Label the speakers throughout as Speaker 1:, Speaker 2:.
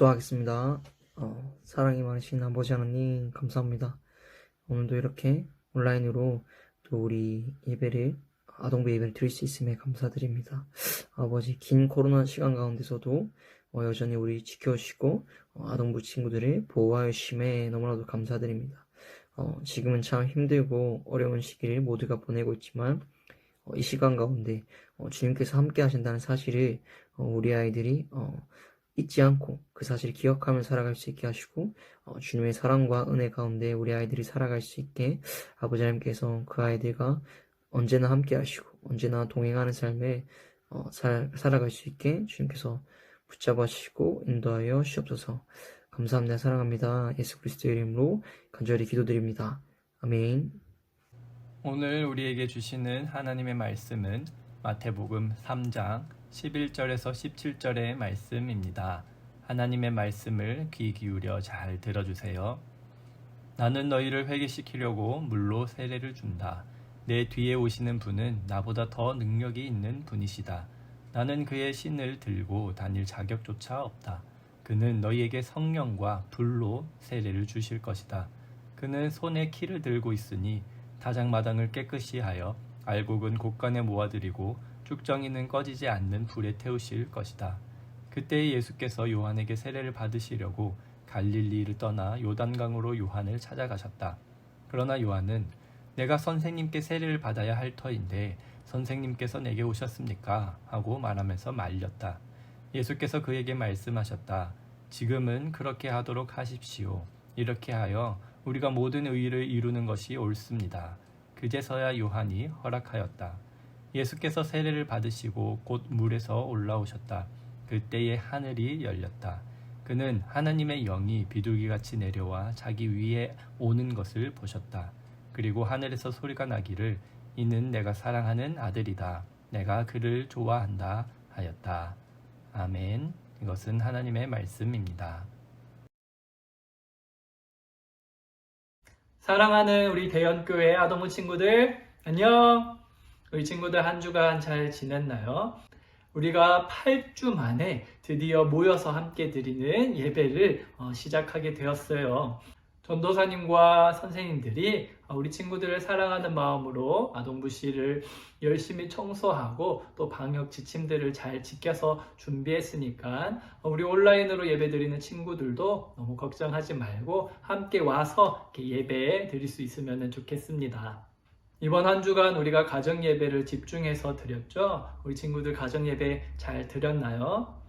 Speaker 1: 기도하겠습니다. 어, 사랑이 많으신 아버지 하나님 감사합니다. 오늘도 이렇게 온라인으로 또 우리 예배를 아동부 예배를 드릴 수 있음에 감사드립니다. 아버지 긴 코로나 시간 가운데서도 어, 여전히 우리 지켜주시고 어, 아동부 친구들을 보호하여 주심에 너무나도 감사드립니다. 어, 지금은 참 힘들고 어려운 시기를 모두가 보내고 있지만 어, 이 시간 가운데 어, 주님께서 함께 하신다는 사실을 어, 우리 아이들이 어, 잊지 않고 그 사실을 기억하며 살아갈 수 있게 하시고 어, 주님의 사랑과 은혜 가운데 우리 아이들이 살아갈 수 있게 아버지 하나님께서 그 아이들과 언제나 함께 하시고 언제나 동행하는 삶에 어, 살, 살아갈 수 있게 주님께서 붙잡아 주시고 인도하여 주옵소서. 감사합니다. 사랑합니다. 예수 그리스도의 이름으로 간절히 기도드립니다. 아멘.
Speaker 2: 오늘 우리에게 주시는 하나님의 말씀은 마태복음 3장 11절에서 17절의 말씀입니다. 하나님의 말씀을 귀 기울여 잘 들어주세요. 나는 너희를 회개시키려고 물로 세례를 준다. 내 뒤에 오시는 분은 나보다 더 능력이 있는 분이시다. 나는 그의 신을 들고 다닐 자격조차 없다. 그는 너희에게 성령과 불로 세례를 주실 것이다. 그는 손에 키를 들고 있으니 다장마당을 깨끗이 하여 알곡은 곳간에 모아들이고 쭉정이는 꺼지지 않는 불에 태우실 것이다. 그때 예수께서 요한에게 세례를 받으시려고 갈릴리를 떠나 요단강으로 요한을 찾아가셨다. 그러나 요한은 내가 선생님께 세례를 받아야 할 터인데 선생님께서 내게 오셨습니까? 하고 말하면서 말렸다. 예수께서 그에게 말씀하셨다. 지금은 그렇게 하도록 하십시오. 이렇게 하여 우리가 모든 의의를 이루는 것이 옳습니다. 그제서야 요한이 허락하였다. 예수께서 세례를 받으시고 곧 물에서 올라오셨다. 그때에 하늘이 열렸다. 그는 하나님의 영이 비둘기같이 내려와 자기 위에 오는 것을 보셨다. 그리고 하늘에서 소리가 나기를 이는 내가 사랑하는 아들이다. 내가 그를 좋아한다 하였다. 아멘. 이것은 하나님의 말씀입니다.
Speaker 3: 사랑하는 우리 대연교회 아동부 친구들, 안녕! 우리 친구들 한 주간 잘 지냈나요? 우리가 8주 만에 드디어 모여서 함께 드리는 예배를 어, 시작하게 되었어요. 전도사님과 선생님들이 어, 우리 친구들을 사랑하는 마음으로 아동부실을 열심히 청소하고 또 방역 지침들을 잘 지켜서 준비했으니까 어, 우리 온라인으로 예배 드리는 친구들도 너무 걱정하지 말고 함께 와서 예배 드릴 수 있으면 좋겠습니다. 이번 한 주간 우리가 가정 예배를 집중해서 드렸죠. 우리 친구들 가정 예배 잘 드렸나요?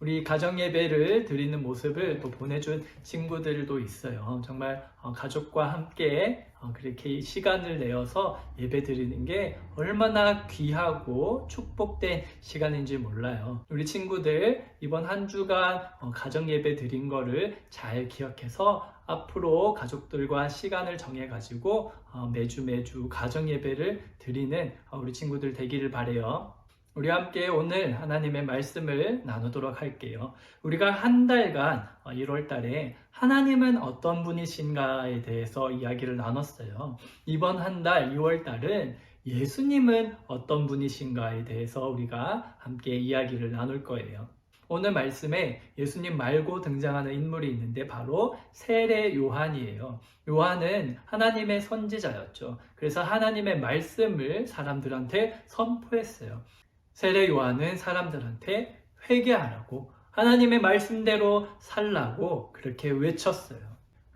Speaker 3: 우리 가정 예배를 드리는 모습을 또 보내준 친구들도 있어요. 정말 어, 가족과 함께 어, 그렇게 시간을 내어서 예배 드리는 게 얼마나 귀하고 축복된 시간인지 몰라요. 우리 친구들 이번 한 주간 어, 가정 예배 드린 거를 잘 기억해서 앞으로 가족들과 시간을 정해가지고 어, 매주 매주 가정 예배를 드리는 어, 우리 친구들 되기를 바래요. 우리 함께 오늘 하나님의 말씀을 나누도록 할게요. 우리가 한 달간 1월 달에 하나님은 어떤 분이신가에 대해서 이야기를 나눴어요. 이번 한 달 2월 달은 예수님은 어떤 분이신가에 대해서 우리가 함께 이야기를 나눌 거예요. 오늘 말씀에 예수님 말고 등장하는 인물이 있는데 바로 세례 요한이에요. 요한은 하나님의 선지자였죠. 그래서 하나님의 말씀을 사람들한테 선포했어요. 세례 요한은 사람들한테 회개하라고 하나님의 말씀대로 살라고 그렇게 외쳤어요.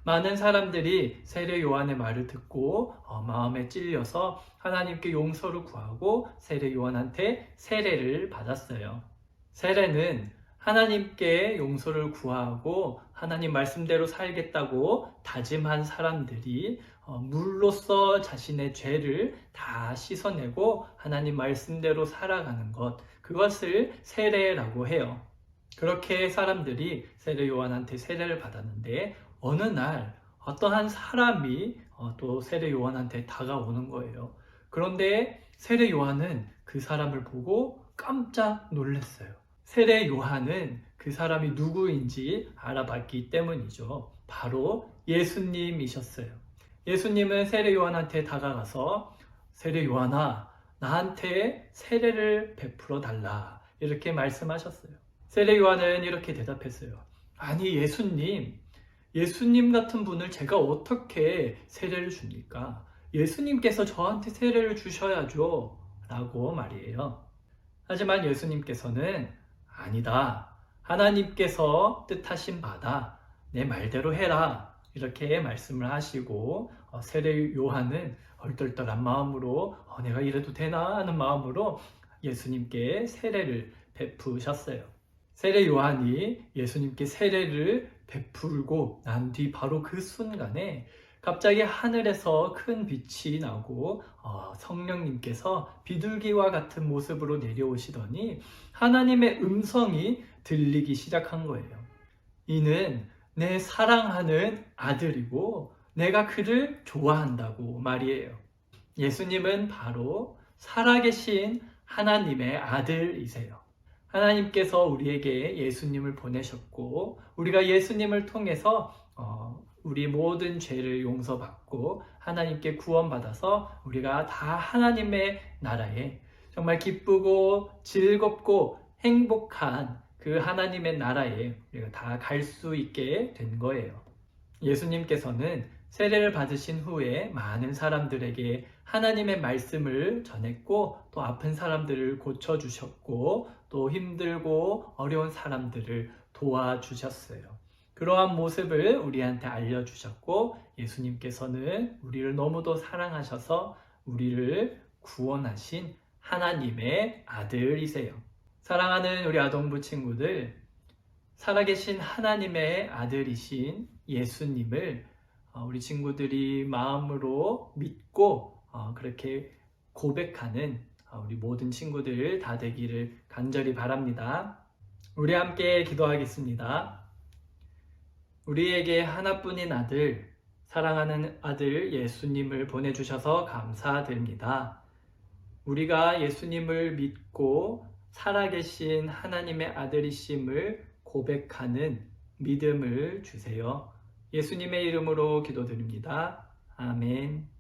Speaker 3: 많은 사람들이 세례 요한의 말을 듣고 어, 마음에 찔려서 하나님께 용서를 구하고 세례 요한한테 세례를 받았어요. 세례는 하나님께 용서를 구하고 하나님 말씀대로 살겠다고 다짐한 사람들이 어, 물로써 자신의 죄를 다 씻어내고 하나님 말씀대로 살아가는 것, 그것을 세례라고 해요. 그렇게 사람들이 세례 요한한테 세례를 받았는데 어느 날 어떠한 사람이 어, 또 세례 요한한테 다가오는 거예요. 그런데 세례 요한은 그 사람을 보고 깜짝 놀랐어요. 세례 요한은 그 사람이 누구인지 알아봤기 때문이죠. 바로 예수님이셨어요. 예수님은 세례 요한한테 다가가서 세례 요한아, 나한테 세례를 베풀어 달라. 이렇게 말씀하셨어요. 세례 요한은 이렇게 대답했어요. 아니, 예수님, 예수님 같은 분을 제가 어떻게 세례를 줍니까? 예수님께서 저한테 세례를 주셔야죠. 라고 말이에요. 하지만 예수님께서는 아니다. 하나님께서 뜻하신 바다. 내 말대로 해라. 이렇게 말씀을 하시고 어, 세례 요한은 얼떨떨한 마음으로 어, 내가 이래도 되나 하는 마음으로 예수님께 세례를 베푸셨어요. 세례 요한이 예수님께 세례를 베풀고 난 뒤 바로 그 순간에 갑자기 하늘에서 큰 빛이 나고 어, 성령님께서 비둘기와 같은 모습으로 내려오시더니 하나님의 음성이 들리기 시작한 거예요. 이는 내 사랑하는 아들이고 내가 그를 좋아한다고 말이에요. 예수님은 바로 살아계신 하나님의 아들이세요. 하나님께서 우리에게 예수님을 보내셨고 우리가 예수님을 통해서 어, 우리 모든 죄를 용서받고 하나님께 구원받아서 우리가 다 하나님의 나라에 정말 기쁘고 즐겁고 행복한 그 하나님의 나라에 우리가 다 갈 수 있게 된 거예요. 예수님께서는 세례를 받으신 후에 많은 사람들에게 하나님의 말씀을 전했고 또 아픈 사람들을 고쳐 주셨고 또 힘들고 어려운 사람들을 도와주셨어요. 그러한 모습을 우리한테 알려주셨고 예수님께서는 우리를 너무도 사랑하셔서 우리를 구원하신 하나님의 아들이세요. 사랑하는 우리 아동부 친구들, 살아계신 하나님의 아들이신 예수님을 어, 우리 친구들이 마음으로 믿고 어, 그렇게 고백하는 어, 우리 모든 친구들 다 되기를 간절히 바랍니다. 우리 함께 기도하겠습니다. 우리에게 하나뿐인 아들, 사랑하는 아들 예수님을 보내주셔서 감사드립니다. 우리가 예수님을 믿고 살아계신 하나님의 아들이심을 고백하는 믿음을 주세요. 예수님의 이름으로 기도드립니다. 아멘.